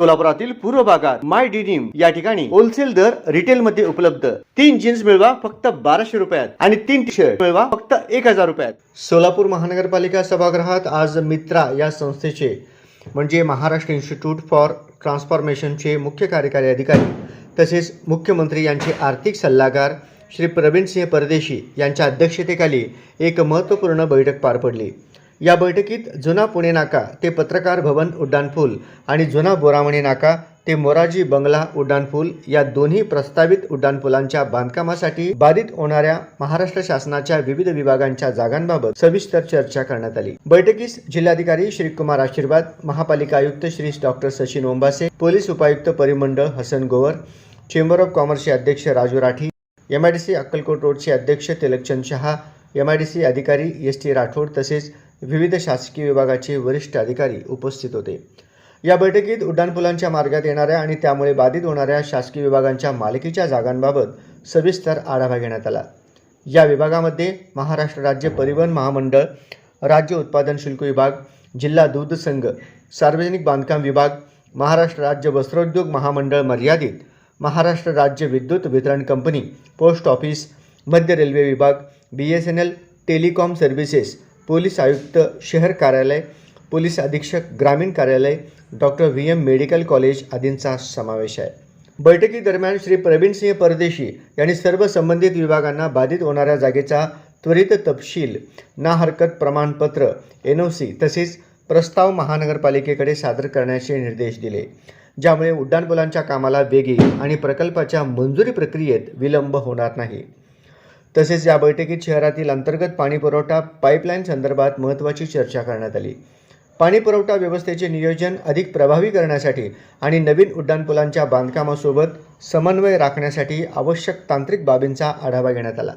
सोलापुरातील पूर्व भागात माय डिनिम या ठिकाणी होलसेल दर रिटेल मध्ये उपलब्ध. तीन जीन्स मिळवा फक्त बाराशे रुपयात आणि तीन टी शर्ट मिळवा फक्त एक हजार रुपयात. सोलापूर महानगरपालिका सभागृहात आज मित्रा या संस्थेचे म्हणजे महाराष्ट्र इन्स्टिट्यूट फॉर ट्रान्सफॉर्मेशनचे मुख्य कार्यकारी अधिकारी तसेच मुख्यमंत्री यांचे आर्थिक सल्लागार श्री प्रवीणसिंह परदेशी यांच्या अध्यक्षतेखाली एक महत्त्वपूर्ण बैठक पार पडली. या बैठकीत जुना पुणे नाका ते पत्रकार भवन उड्डाणपूल आणि जुना बोरामणी नाका ते मोराजी बंगला उड्डाणपूल या दोन्ही प्रस्तावित उड्डाणपुलांच्या बांधकामासाठी बाधित होणाऱ्या महाराष्ट्र शासनाच्या विविध विभागांच्या जागांबाबत सविस्तर चर्चा करण्यात आली. बैठकीस जिल्हाधिकारी श्री कुमार आशीर्वाद महापालिका आयुक्त श्री डॉक्टर सचिन ओंबासे पोलीस उपायुक्त परिमंडळ हसन गोवर चेंबर ऑफ कॉमर्सचे अध्यक्ष Raju Rathi M I D C Akkalkot रोडचे अध्यक्ष Tilakchand Shah M I D C अधिकारी एस टी राठोड तसेच विविध शासकीय विभागाचे वरिष्ठ अधिकारी उपस्थित होते. या बैठकीत उड्डाणपुलांच्या मार्गात येणाऱ्या आणि त्यामुळे बाधित होणाऱ्या शासकीय विभागांच्या मालकीच्या जागांबाबत सविस्तर आढावा घेण्यात आला. या विभागामध्ये महाराष्ट्र राज्य परिवहन महामंडळ राज्य उत्पादन शुल्क विभाग जिल्हा दूध संघ सार्वजनिक बांधकाम विभाग महाराष्ट्र राज्य वस्त्रोद्योग महामंडळ मर्यादित महाराष्ट्र राज्य विद्युत वितरण कंपनी पोस्ट ऑफिस मध्य रेल्वे विभाग B S N L telecom services police आयुक्त शहर कार्यालय पोलीस अधीक्षक ग्रामीण कार्यालय doctor V M medical college आदींचा समावेश आहे. बैठकीदरम्यान श्री प्रवीणसिंह परदेशी यांनी सर्व संबंधित विभागांना बाधित होणाऱ्या जागेचा त्वरित तपशील ना हरकत प्रमाणपत्र एन ओ सी तसेच प्रस्ताव महानगरपालिकेकडे सादर करण्याचे निर्देश दिले. ज्यामुळे उड्डाणपुलांच्या कामाला वेग येईल आणि प्रकल्पाच्या मंजुरी प्रक्रियेत विलंब होणार नाही. तसेच या बैठकीत शहरातील अंतर्गत पाणीपुरवठा पाईपलाईन संदर्भात महत्त्वाची चर्चा करण्यात आली. पाणीपुरवठा व्यवस्थेचे नियोजन अधिक प्रभावी करण्यासाठी आणि नवीन उड्डाणपुलांच्या बांधकामासोबत समन्वय राखण्यासाठी आवश्यक तांत्रिक बाबींचा आढावा घेण्यात आला.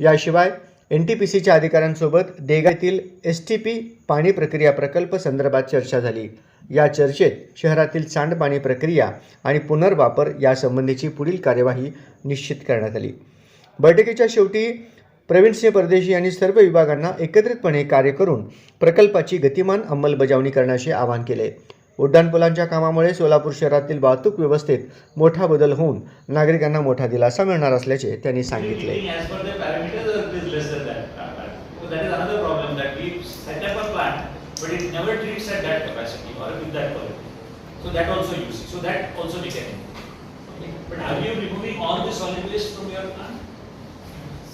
याशिवाय एन टी पी सीच्या अधिकाऱ्यांसोबत देगातील एस टी पी पाणी प्रक्रिया प्रकल्प संदर्भात चर्चा झाली. या चर्चेत शहरातील सांडपाणी प्रक्रिया आणि पुनर्वापर यासंबंधीची पुढील कार्यवाही निश्चित करण्यात आली. बैठकीच्या शेवटी प्रवीण सिंह परदेशी यांनी सर्व विभागांना एकत्रितपणे कार्य करून प्रकल्पाची गतिमान अंमलबजावणी करण्याचे आवाहन केले. उड्डाणपुलांच्या कामामुळे सोलापूर शहरातील वाहतूक व्यवस्थेत मोठा बदल होऊन नागरिकांना मोठा दिलासा मिळणार असल्याचे त्यांनी सांगितले.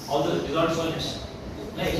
all the dissolved solids. Like